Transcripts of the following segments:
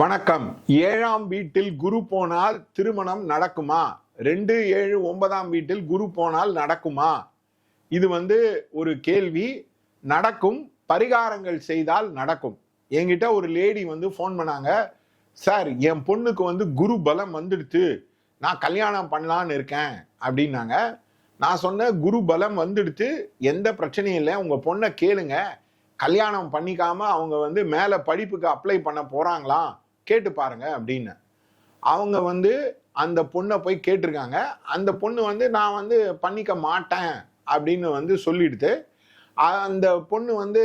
வணக்கம். ஏழாம் வீட்டில் குரு போனால் திருமணம் நடக்குமா? ரெண்டு ஏழு ஒன்பதாம் வீட்டில் குரு போனால் நடக்குமா? இது வந்து ஒரு கேள்வி. நடக்கும் பரிகாரங்கள் செய்தால் நடக்கும். என்கிட்ட ஒரு லேடி வந்து ஃபோன் பண்ணாங்க. சார் என் பொண்ணுக்கு வந்து குரு பலம் வந்துடுத்து. நான் கல்யாணம் பண்ணலான்னு இருக்கேன். அப்படின்னாங்க. நான் சொன்ன குரு பலம் வந்துடுத்து. எந்த பிரச்சனையும் இல்லை. உங்கள் பொண்ணை கேளுங்க. கல்யாணம் பண்ணிக்காம அவங்க வந்து மேலே படிப்புக்கு அப்ளை பண்ண போகிறாங்களாம் கேட்டு பாருங்க அப்படின்னு. அவங்க வந்து அந்த பொண்ணை போய் கேட்டிருக்காங்க. அந்த பொண்ணு வந்து நான் வந்து பண்ணிக்க மாட்டேன் அப்படின்னு வந்து சொல்லிடுது அந்த பொண்ணு வந்து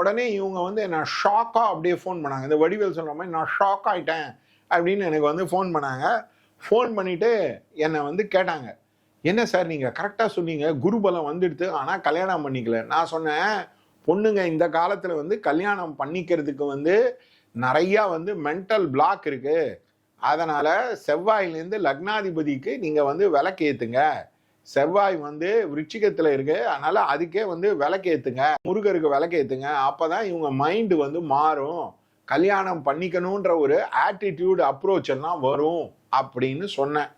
உடனே இவங்க வந்து நான் ஷாக்காக அப்படியே ஃபோன் பண்ணாங்க. இந்த வடிவேல் சொல்கிற மாதிரி நான் ஷாக் ஆகிட்டேன் அப்படின்னு எனக்கு வந்து ஃபோன் பண்ணாங்க. ஃபோன் பண்ணிட்டு என்னை வந்து கேட்டாங்க. என்ன சார் நீங்கள் கரெக்டாக சொன்னீங்க. குருபலம் வந்துடுது ஆனால் கல்யாணம் பண்ணிக்கல. நான் சொன்னேன் பொண்ணுங்க இந்த காலத்தில் வந்து கல்யாணம் பண்ணிக்கிறதுக்கு வந்து நிறைய வந்து மென்டல் பிளாக் இருக்கு. அதனால செவ்வாயிலேருந்து லக்னாதிபதிக்கு நீங்க வந்து விளக்கேத்துங்க. செவ்வாய் வந்து விருச்சிகத்துல இருக்கு. அதனால அதுக்கே வந்து விளக்கேத்துங்க. முருகருக்கு விளக்கேத்துங்க. அப்பதான் இவங்க மைண்டு வந்து மாறும். கல்யாணம் பண்ணிக்கணுன்ற ஒரு ஆட்டிடியூட் அப்ரோச் எல்லாம் வரும் அப்படின்னு சொன்னேன்.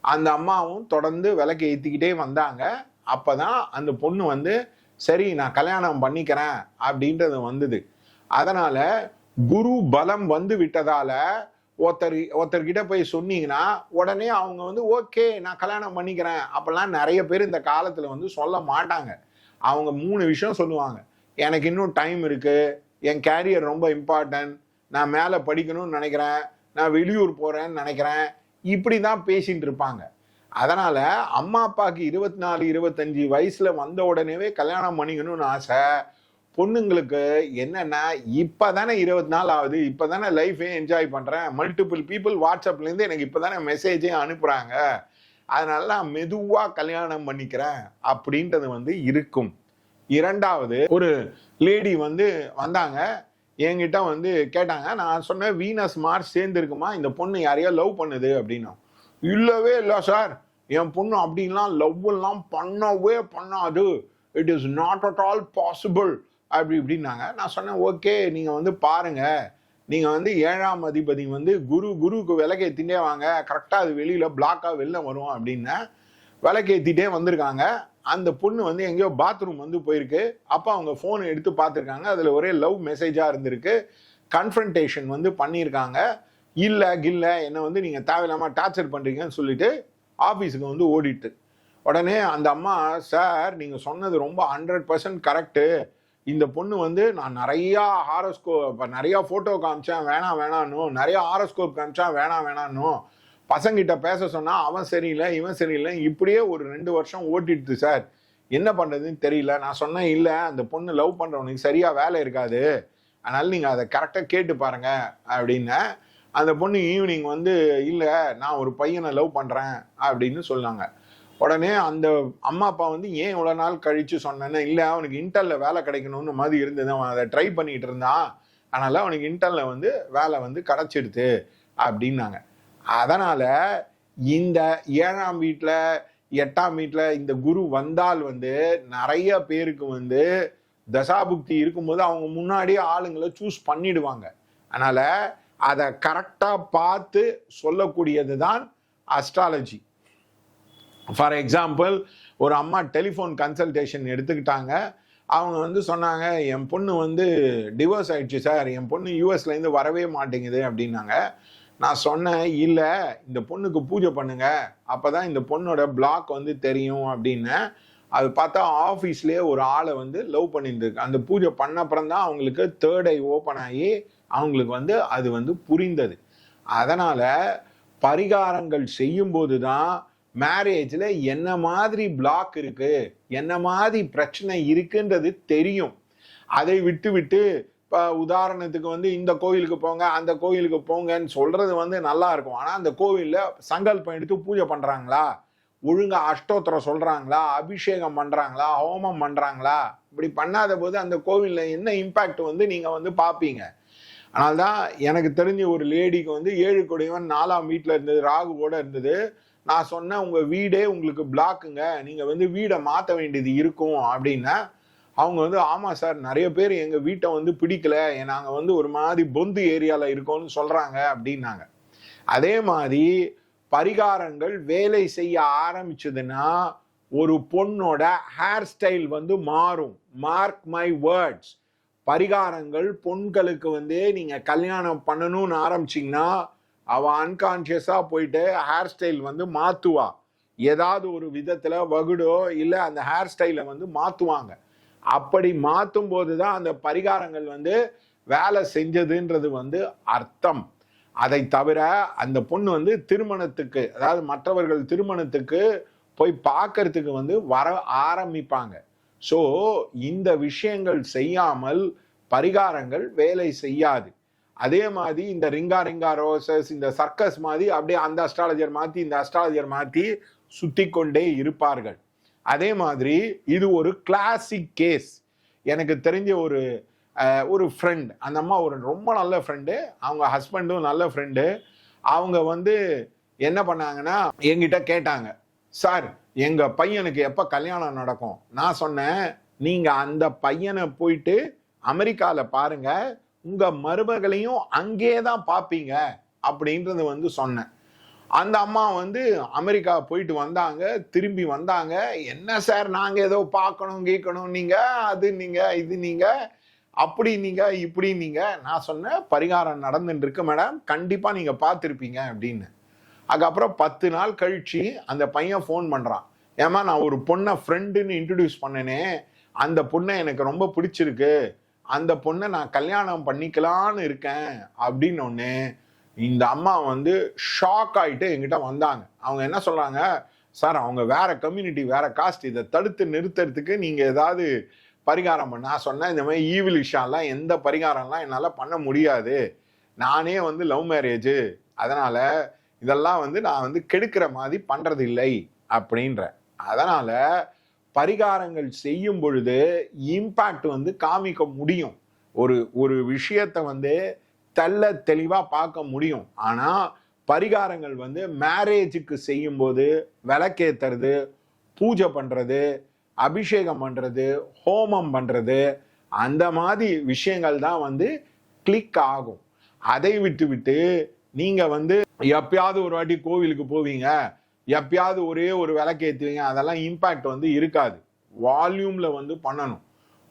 அந்த அம்மாவும் தொடர்ந்து விளக்கு ஏத்திக்கிட்டே வந்தாங்க. அப்பதான் அந்த பொண்ணு வந்து சரி நான் கல்யாணம் பண்ணிக்கிறேன் அப்படின்றது வந்தது. அதனால குரு பலம் வந்து விட்டதால ஒருத்தர் ஒருத்தர்கிட்ட போய் சொன்னீங்கன்னா உடனே அவங்க வந்து ஓகே நான் கல்யாணம் பண்ணிக்கிறேன். அப்பெல்லாம் நிறைய பேர் இந்த காலத்தில் வந்து சொல்ல மாட்டாங்க. அவங்க மூணு விஷயம் சொல்லுவாங்க. எனக்கு இன்னும் டைம் இருக்குது என் கேரியர் ரொம்ப இம்பார்ட்டன்ட் நான் மேலே படிக்கணும்னு நினைக்கிறேன். நான் வெளியூர் போகிறேன்னு நினைக்கிறேன். இப்படி தான் பேசிட்டு இருப்பாங்க. அதனால் அம்மா அப்பாவுக்கு இருபத்தி நாலு இருபத்தஞ்சு வயசில் வந்த உடனேவே கல்யாணம் பண்ணிக்கணும்னு ஆசை. பொண்ணுங்களுக்கு என்னன்னா இப்பதானே இருபத்தி நாள் ஆகுது இப்பதானே லைஃபே என்ஜாய் பண்றேன். மல்டிபிள் பீப்புள் வாட்ஸ்அப்ல இருந்து எனக்கு இப்பதானே மெசேஜே அனுப்புறாங்க. அதனால நான் மெதுவா கல்யாணம் பண்ணிக்கிறேன் அப்படின்றது வந்து இருக்கும். இரண்டாவது ஒரு லேடி வந்து வந்தாங்க. என்கிட்ட வந்து கேட்டாங்க நான் சொன்னேன் வீனஸ் மார்ச் சேர்ந்துருக்குமா? இந்த பொண்ணு யாரையோ லவ் பண்ணுது அப்படின்னா. இல்லவே இல்லை சார் என் பொண்ணு அப்படின்லாம் லவ் எல்லாம் பண்ணவே பண்ணாது. It is not at all possible அப்படி இப்படின்னாங்க. நான் சொன்னேன் ஓகே நீங்கள் வந்து பாருங்கள் நீங்கள் வந்து ஏழாம் அதிபதி வந்து குரு குருவுக்கு விளக்கேத்திட்டே வாங்க. கரெக்டாக அது வெளியில் பிளாக்காக வெளில வரும் அப்படின்னு விலக்கேற்றிட்டே வந்திருக்காங்க. அந்த பொண்ணு வந்து எங்கேயோ பாத்ரூம் வந்து போயிருக்கு. அப்போ அவங்க ஃபோன் எடுத்து பார்த்துருக்காங்க. அதில் ஒரே லவ் மெசேஜாக இருந்திருக்கு. கன்ஃபன்டேஷன் வந்து பண்ணியிருக்காங்க. இல்லை கில்ல என்னை வந்து நீங்கள் தேவையில்லாமல் டார்ச்சர் பண்ணுறீங்கன்னு சொல்லிட்டு ஆஃபீஸுக்கு வந்து ஓடிட்டு. உடனே அந்த அம்மா சார் நீங்கள் சொன்னது ரொம்ப ஹண்ட்ரட் பர்சன்ட் கரெக்டு இந்த பொண்ணு வந்து நான் நிறையா ஹாரோஸ்கோப் நிறையா ஃபோட்டோ காமிச்சேன். வேணாம் வேணான்னும் நிறையா ஹாரோஸ்கோப் காமிச்சேன். வேணாம் வேணான்னும் பசங்கிட்ட பேச சொன்னால் அவன் சரியில்லை இவன் சரியில்லை. இப்படியே ஒரு ரெண்டு வருஷம் ஓட்டிடுது சார். என்ன பண்ணுறதுன்னு தெரியல. நான் சொன்னேன் இல்லை அந்த பொண்ணு லவ் பண்ணுறவனுக்கு சரியாக வேலை இருக்காது. அதனால் நீங்கள் அதை கரெக்டாக கேட்டு பாருங்க அப்படின்னு அந்த பொண்ணு ஈவினிங் வந்து இல்லை நான் ஒரு பையனை லவ் பண்ணுறேன் அப்படின்னு சொன்னாங்க. உடனே அந்த அம்மா அப்பா வந்து ஏன் இவ்வளோ நாள் கழிச்சு சொன்னேன்னு? இல்லை அவனுக்கு இன்டர்ல வேலை கிடைக்கணும்னு மாதிரி இருந்தது. அவன் அதை ட்ரை பண்ணிட்டு இருந்தான். அதனால அவனுக்கு இன்டர்ல வந்து வேலை வந்து கிடைச்சிடுது அப்படின்னாங்க. அதனால இந்த ஏழாம் வீட்டில் எட்டாம் வீட்டில் இந்த குரு வந்தால் வந்து நிறைய பேருக்கு வந்து தசாபுக்தி இருக்கும்போது அவங்க முன்னாடியே ஆளுங்களை சூஸ் பண்ணிடுவாங்க. அதனால் அதை கரெக்டாக பார்த்து சொல்லக்கூடியது தான் அஸ்ட்ராலஜி ஃபார் எக்ஸாம்பிள் ஒரு அம்மா டெலிஃபோன் கன்சல்டேஷன் எடுத்துக்கிட்டாங்க. அவங்க வந்து சொன்னாங்க என் பொண்ணு வந்து டிவோர்ஸ் ஆயிடுச்சு சார் என் பொண்ணு யூஎஸ்லேருந்து வரவே மாட்டேங்குது அப்படின்னாங்க. நான் சொன்னேன் இல்லை இந்த பொண்ணுக்கு பூஜை பண்ணுங்க. அப்பதான் இந்த பொண்ணோட பிளாக் வந்து தெரியும் அப்படின்னு அது பார்த்தா ஆஃபீஸ்லேயே ஒரு ஆளை வந்து லவ் பண்ணிட்டு அந்த பூஜை பண்ண அப்புறம் தான் அவங்களுக்கு தேர்ட் ஐ ஓப்பன் ஆகி அவங்களுக்கு வந்து அது வந்து புரிந்தது. அதனால் பரிகாரங்கள் செய்யும்போது தான் மேரேஜில் என்ன மாதிரி பிளாக் இருக்கு என்ன மாதிரி பிரச்சனை இருக்குன்றது தெரியும். அதை விட்டு விட்டு இப்போ உதாரணத்துக்கு வந்து இந்த கோயிலுக்கு போங்க அந்த கோயிலுக்கு போங்கன்னு சொல்றது வந்து நல்லா இருக்கும். ஆனால் அந்த கோவிலில் சங்கல்பம் எடுத்து பூஜை பண்ணுறாங்களா ஒழுங்கா அஷ்டோத்திரம் சொல்றாங்களா? அபிஷேகம் பண்ணுறாங்களா ஹோமம் பண்ணுறாங்களா இப்படி பண்ணாத போது அந்த கோவிலில் என்ன இம்பேக்ட் வந்து நீங்கள் வந்து பார்ப்பீங்க அதனால்தான் எனக்கு தெரிஞ்ச ஒரு லேடிக்கு வந்து ஏழு கொடியவன் நாலாம் வீட்டில் இருந்தது ராகுவோட இருந்தது. நான் சொன்ன உங்க வீடே உங்களுக்கு பிளாக்குங்க நீங்க வந்து வீடை மாற்ற வேண்டியது இருக்கும் அப்படின்னா அவங்க வந்து ஆமாம் சார் நிறைய பேர் எங்கள் வீட்டை வந்து பிடிக்கல. நாங்கள் வந்து ஒரு மாதிரி பொந்து ஏரியாவில் இருக்கோம்னு சொல்கிறாங்க அப்படின்னாங்க. அதே மாதிரி பரிகாரங்கள் வேலை செய்ய ஆரம்பிச்சதுன்னா ஒரு பொண்ணோட ஹேர் ஸ்டைல் வந்து மாறும். மார்க் மை வேர்ட்ஸ் பரிகாரங்கள் பொண்களுக்கு வந்து நீங்கள் கல்யாணம் பண்ணணும்னு ஆரம்பிச்சிங்கன்னா அவள் அன்கான்ஷியஸாக போயிட்டு ஹேர் ஸ்டைல் வந்து மாற்றுவா ஏதாவது ஒரு விதத்தில் வகுடோ இல்லை அந்த ஹேர் ஸ்டைலை வந்து மாற்றுவாங்க அப்படி மாற்றும் போது தான் அந்த பரிகாரங்கள் வந்து வேலை செஞ்சதுன்றது வந்து அர்த்தம். அதை தவிர அந்த பொண்ணு வந்து திருமணத்துக்கு அதாவது மற்றவர்கள் திருமணத்துக்கு போய் பார்க்கறதுக்கு வந்து வர ஆரம்பிப்பாங்க. ஸோ இந்த விஷயங்கள் செய்யாமல் பரிகாரங்கள் வேலை செய்யாது. அதே மாதிரி இந்த ரிங்கா ரிங்கா ரோசஸ் இந்த சர்க்கஸ் மாதிரி அப்படியே அந்த அஸ்ட்ராலஜர் மாற்றி இந்த அஸ்ட்ராலஜர் மாற்றி சுத்தி கொண்டே இருப்பார்கள். அதே மாதிரி இது ஒரு கிளாசிக் கேஸ் எனக்கு தெரிஞ்ச ஒரு ஒரு ஃப்ரெண்ட் அந்த அம்மா ஒரு ரொம்ப நல்ல ஃப்ரெண்டு அவங்க ஹஸ்பண்டும் நல்ல ஃப்ரெண்டு அவங்க வந்து என்ன பண்ணாங்கன்னா என்கிட்ட கேட்டாங்க சார் எங்கள் பையனுக்கு எப்போ கல்யாணம் நடக்கும்? நான் சொன்னேன் நீங்கள் அந்த பையனை போயிட்டு அமெரிக்காவில் பாருங்கள் உங்க மருமகளையும் அங்கே தான் பார்ப்பீங்க அப்படின்றது வந்து சொன்னேன். அந்த அம்மா வந்து அமெரிக்கா போயிட்டு வந்தாங்க திரும்பி வந்தாங்க. என்ன சார் நாங்கள் ஏதோ பார்க்கணும் கேட்கணும் நீங்கள் அது நீங்கள் இது நீங்கள் அப்படி நீங்கள் இப்படி நீங்கள் நான் சொன்னேன் பரிகாரம் நடந்துட்டு இருக்கு மேடம் கண்டிப்பாக நீங்கள் பார்த்துருப்பீங்க அப்படின்னு. அதுக்கப்புறம் பத்து நாள் கழிச்சு அந்த பையன் ஃபோன் பண்ணுறான் ஏமா நான் ஒரு பொண்ணை ஃப்ரெண்டுன்னு இன்ட்ரடியூஸ் பண்ணனே அந்த பொண்ணை எனக்கு ரொம்ப பிடிச்சிருக்கு அந்த பொண்ணை நான் கல்யாணம் பண்ணிக்கலான்னு இருக்கேன் அப்படின்னு இந்த அம்மா வந்து ஷாக் ஆகிட்டு எங்கிட்ட வந்தாங்க. அவங்க என்ன சொல்கிறாங்க சார் அவங்க வேற கம்யூனிட்டி வேற காஸ்ட் இதை தடுத்து நிறுத்துறதுக்கு நீங்கள் ஏதாவது பரிகாரம் பண்ண. நான் சொன்னேன் இந்த மாதிரி ஈவில் விஷயம்லாம் எந்த பரிகாரம்லாம் என்னால் பண்ண முடியாது. நானே வந்து லவ் மேரேஜு அதனால் இதெல்லாம் வந்து நான் வந்து கெடுக்கிற மாதிரி பண்ணுறது இல்லை அப்படின்ற அதனால் பரிகாரங்கள் செய்யும் பொழுது இம்பாக்ட் வந்து காமிக்க முடியும். ஒரு ஒரு விஷயத்தை வந்து தள்ள தெளிவாக பார்க்க முடியும். ஆனால் பரிகாரங்கள் வந்து மேரேஜுக்கு செய்யும்போது விளக்கேத்துறது பூஜை பண்ணுறது அபிஷேகம் பண்ணுறது ஹோமம் பண்ணுறது அந்த மாதிரி விஷயங்கள் தான் வந்து கிளிக் ஆகும். அதை விட்டு விட்டு நீங்கள் வந்து எப்பயாவது ஒரு வாட்டி கோவிலுக்கு போவீங்க. எப்பயாவது ஒரே ஒரு விளக்கேத்துவீங்க அதெல்லாம் இம்பேக்ட் வந்து இருக்காது. வால்யூமில் வந்து பண்ணணும்.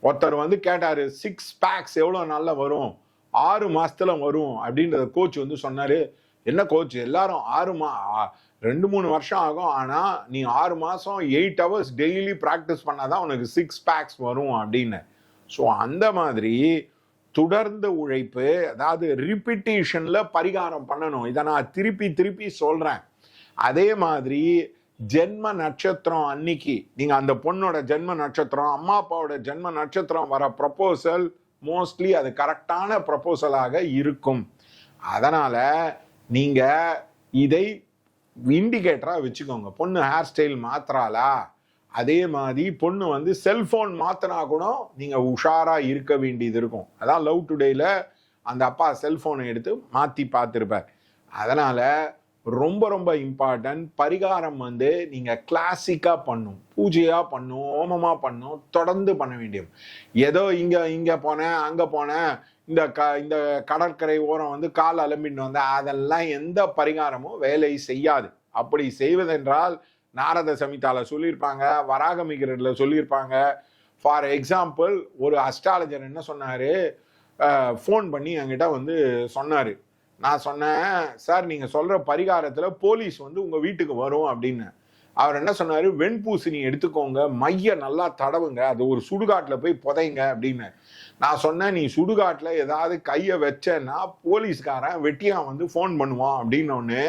ஒருத்தர் வந்து கேட்டார் சிக்ஸ் பேக்ஸ் எவ்வளோ நாள்ல வரும்? ஆறு மாதத்தில் வரும். அப்படின்றத கோச் வந்து சொன்னார். என்ன கோச் எல்லாரும் ஆறு மா ரெண்டு மூணு வருஷம் ஆகும். ஆனால் நீ ஆறு மாதம் எயிட் ஹவர்ஸ் டெய்லி ப்ராக்டிஸ் பண்ணால் தான் உனக்கு சிக்ஸ் பேக்ஸ் வரும் அப்படின்னு. ஸோ அந்த மாதிரி தொடர்ந்த உழைப்பு அதாவது ரிப்பிட்டேஷனில் பரிகாரம் பண்ணணும். இதை நான் திருப்பி திருப்பி சொல்கிறேன் அதே மாதிரி ஜென்ம நட்சத்திரம் அன்னைக்கு நீங்க அந்த பொண்ணோட ஜென்ம நட்சத்திரம் அம்மா அப்பாவோட ஜென்ம நட்சத்திரம் வர ப்ரப்போசல் மோஸ்ட்லி அது கரெக்டான ப்ரப்போசலாக இருக்கும். அதனால நீங்க இதை இண்டிகேட்டரா வச்சுக்கோங்க. பொண்ணு ஹேர் ஸ்டைல் மாத்திராளா அதே மாதிரி பொண்ணு வந்து செல்போன் மாத்தினா கூட நீங்க உஷாரா இருக்க வேண்டியது இருக்கும். அதான் லவ் டுடேல அந்த அப்பா செல்போனை எடுத்து மாத்தி பார்த்துருப்பார். அதனால ரொம்ப ரொம்ப இம்பார்ட்டன்ட் பரிகாரம் வந்து நீங்கள் கிளாசிக்காக பண்ணும். பூஜையாக பண்ணும் ஓமமாக பண்ணும் தொடர்ந்து பண்ண வேண்டியது. ஏதோ இங்கே இங்கே போனேன் அங்கே போனேன் இந்த க இந்த கடற்கரை ஓரம் வந்து கால் அலம்பின்னு வந்தேன் அதெல்லாம் எந்த பரிகாரமும் வேலை செய்யாது. அப்படி செய்வதென்றால் நாரத சமிதாவில் சொல்லியிருப்பாங்க வராகமிகரில் சொல்லியிருப்பாங்க. ஃபார் எக்ஸாம்பிள் ஒரு அஸ்ட்ராலஜர் என்ன சொன்னார்? ஃபோன் பண்ணி என்கிட்ட வந்து சொன்னார். நான் சொன்னேன் சார் நீங்கள் சொல்கிற பரிகாரத்தில் போலீஸ் வந்து உங்கள் வீட்டுக்கு வரும் அப்படின்னு. அவர் என்ன சொன்னார்? வெண்பூசணி எடுத்துக்கோங்க மைய நல்லா தடவுங்க அது ஒரு சுடுகாட்டில் போய் புதைங்க அப்படின்னு. நான் சொன்னேன் நீ சுடுகாட்டில் ஏதாவது கையை வச்சேன்னா போலீஸ்காரன் வெட்டியான் வந்து ஃபோன் பண்ணுவான் அப்படின்னொன்னு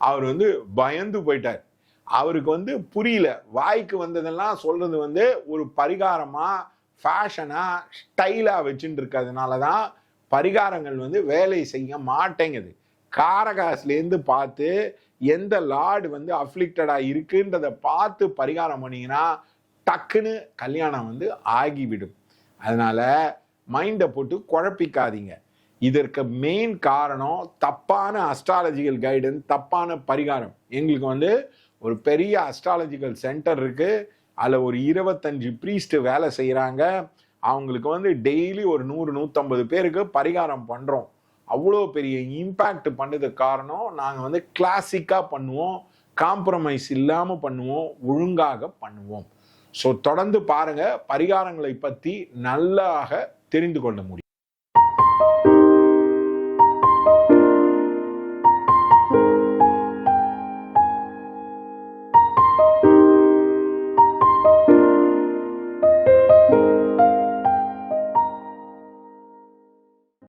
அவர் வந்து பயந்து போயிட்டார். அவருக்கு வந்து புரியல. வாய்க்கு வந்ததெல்லாம் சொல்கிறது வந்து ஒரு பரிகாரமாக ஃபேஷனாக ஸ்டைலாக வச்சுட்டு இருக்கிறதுனால தான் பரிகாரங்கள் வந்து வேலை செய்ய மாட்டேங்குது. காரகாஸ்லேருந்து பார்த்து எந்த லார்டு வந்து அஃப்ளிக்டடாக இருக்குன்றத பார்த்து பரிகாரம் பண்ணீங்கன்னா டக்குன்னு கல்யாணம் வந்து ஆகிவிடும். அதனால் மைண்டை போட்டு குழப்பிக்காதீங்க. இதற்கு மெயின் காரணம் தப்பான அஸ்ட்ராலஜிக்கல் கைடன்ஸ் தப்பான பரிகாரம். எங்களுக்கு வந்து ஒரு பெரிய அஸ்ட்ராலஜிக்கல் சென்டர் இருக்குது அதில் ஒரு இருபத்தஞ்சு ப்ரீஸ்ட்டு வேலை செய்கிறாங்க அவங்களுக்கு வந்து டெய்லி ஒரு நூறு நூற்றம்பது பேருக்கு பரிகாரம் பண்ணுறோம் அவ்வளோ பெரிய இம்பேக்ட் பண்ணதுக்கு காரணம் நாங்கள் வந்து கிளாசிக்காக பண்ணுவோம். காம்ப்ரமைஸ் இல்லாமல் பண்ணுவோம். ஒழுங்காக பண்ணுவோம். ஸோ தொடர்ந்து பாருங்க பரிகாரங்களை பற்றி நல்லாக தெரிந்து கொள்ள முடியும்.